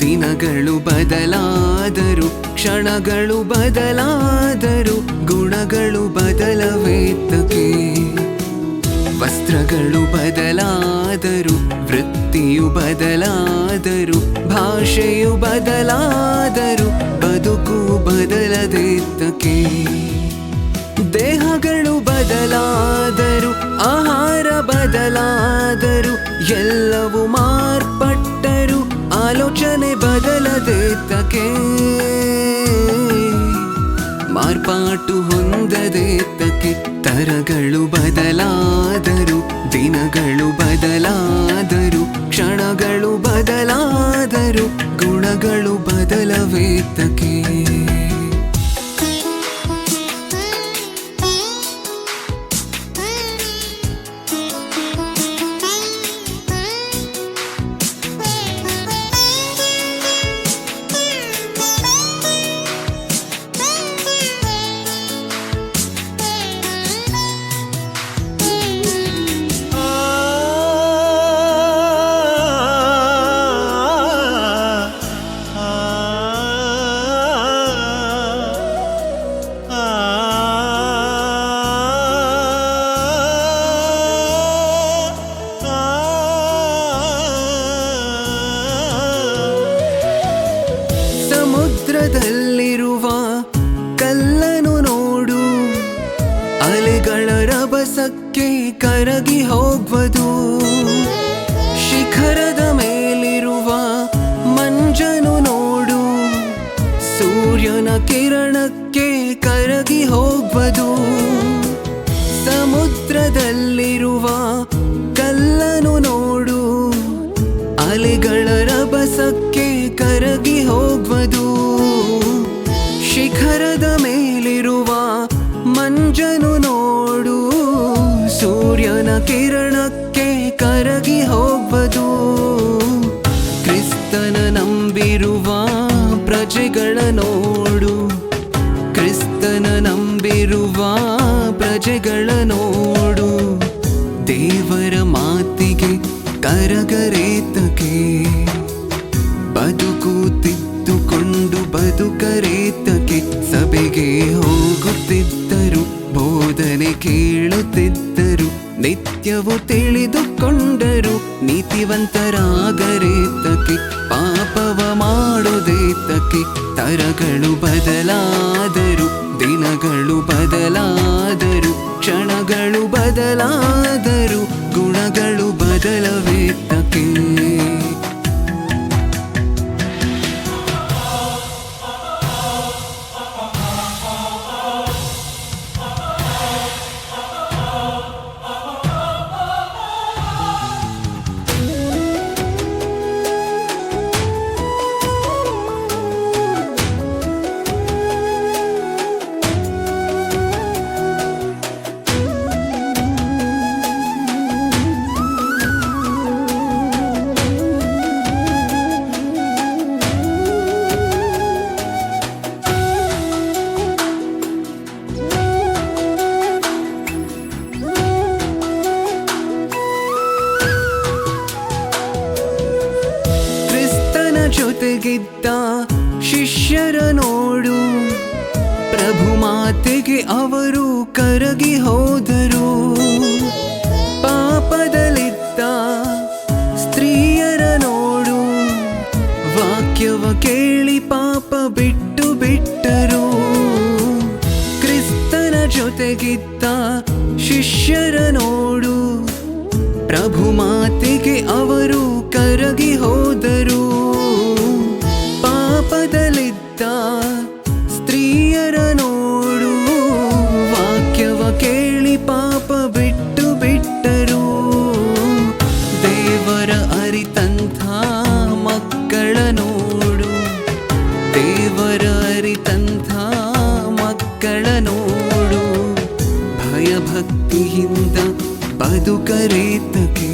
ದಿನಗಳು ಬದಲಾದರು, ಕ್ಷಣಗಳು ಬದಲಾದರು, ಗುಣಗಳು ಬದಲವೇತಕ್ಕೆ ವಸ್ತ್ರಗಳು ಬದಲಾದರು, ವೃತ್ತಿಯು ಬದಲಾದರು, ಭಾಷೆಯು ಬದಲಾದರು, ಬದುಕು ಬದಲದೇತಕ್ಕೆ ದೇಹಗಳು ಬದಲಾದರು, ಆಹಾರ ಬದಲಾದರು, ಎಲ್ಲವೂ ಮಾರ್ಪಟ್ಟರು ಆಲೋಚನೆ ಬದಲದೇತಕ್ಕೆ ಮಾರ್ಪಾಟು ಹೊಂದದೇತಕ್ಕೆ ತರಗಳು ಬದಲಾದರು ದಿನಗಳು ಬದಲಾದರು ಕ್ಷಣಗಳು ಬದಲಾದರು ಗುಣಗಳು ಬದಲವೇ ರಭಸಕ್ಕೆ ಕರಗಿ ಹೋಗ್ವದು. ಶಿಖರದ ಮೇಲಿರುವ ಮಂಜನು ನೋಡು. ಸೂರ್ಯನ ಕಿರಣಕ್ಕೆ ಕರಗಿ ಹೋಗ್ವದು. ಸಮುದ್ರದಲ್ಲಿರುವ ಕಲ್ಲನು ನೋಡು. ಅಲೆಗಳ ರಭಸಕ್ಕೆ ಕರಗಿ ಹೋಗ್ವದು. ಶಿಖರದ ಮೇಲಿರುವ ಮಂಜನು ನೋಡು. ಸೂರ್ಯನ ಕಿರಣಕ್ಕೆ ಕರಗಿ ಹೋಗುವುದು ಕ್ರಿಸ್ತನ ನಂಬಿರುವ ಪ್ರಜೆಗಳ ನೋಡು. ಕ್ರಿಸ್ತನ ನಂಬಿರುವ ಪ್ರಜೆಗಳ ನೋಡು. ದೇವರ ಮಾತಿಗೆ ಕರಗರೇತಕೆ. ಮಾಡೋದೇತಕ್ಕೆ ತರಗಳು ಬದಲಾದರು ದಿನಗಳು ಬದಲಾದರು ಕ್ಷಣಗಳು ಬದಲಾದರು ಗುಣಗಳು ಬದಲವೇತಕ್ಕೆ ಜೊತೆಗಿದ್ದ ಶಿಷ್ಯರ ನೋಡು. ಪ್ರಭು ಮಾತೆಗೆ ಅವರು ಕರಗಿ ಹೋದರು. ಪಾಪದಲ್ಲಿದ್ದ ಸ್ತ್ರೀಯರ ನೋಡು. ವಾಕ್ಯವ ಕೇಳಿ ಪಾಪ ಬಿಟ್ಟು ಬಿಟ್ಟರು. ಕ್ರಿಸ್ತನ ಜೊತೆಗಿದ್ದ ಶಿಷ್ಯರ ನೋಡು. ಪ್ರಭು ಮಾತೆಗೆ ಅವರು ಕರಗಿ ಹೋದರು. ಮಕ್ಕಳ ನೋಡು. ಭಯಭಕ್ತಿಯಿಂದ ಬದುಕರೇತಕೆ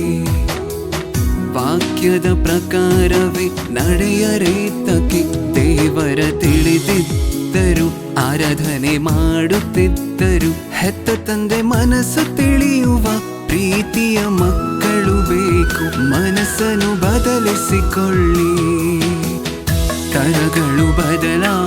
ವಾಕ್ಯದ ಪ್ರಕಾರವೇ ನಡೆಯರೇತಕೆ ದೇವರ ತಿಳಿದಿದ್ದರು, ಆರಾಧನೆ ಮಾಡುತ್ತಿದ್ದರು. ಹೆತ್ತ ತಂದೆ ಮನಸ್ಸು ತಿಳಿಯುವ ಪ್ರೀತಿಯ ಮಕ್ಕಳು ಬೇಕು. ಮನಸ್ಸನ್ನು ಬದಲಿಸಿಕೊಳ್ಳಿ. ಕರಗಳು ಬದಲಾದರು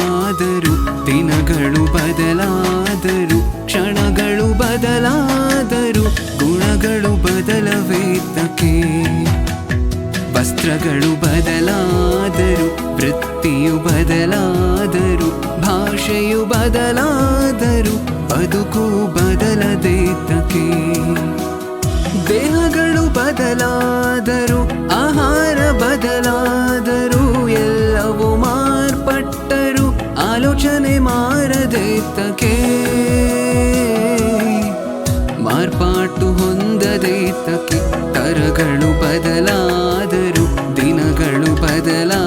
ವೃತ್ತಿಯು ಬದಲಾದರು, ಭಾಷೆಯು ಬದಲಾದರು ಬದುಕು ಬದಲದೇತಕ್ಕೆ ದೇಹಗಳು ಬದಲಾದರು, ಆಹಾರ ಬದಲಾದರು, ಎಲ್ಲವೂ ಮಾರ್ಪಟ್ಟರು, ಆಲೋಚನೆ ಮಾರದೇತಕ್ಕೆ ಮಾರ್ಪಾಟು ಹೊಂದದೇತಕ್ಕೆ ದಿನಗಳು ಬದಲಾ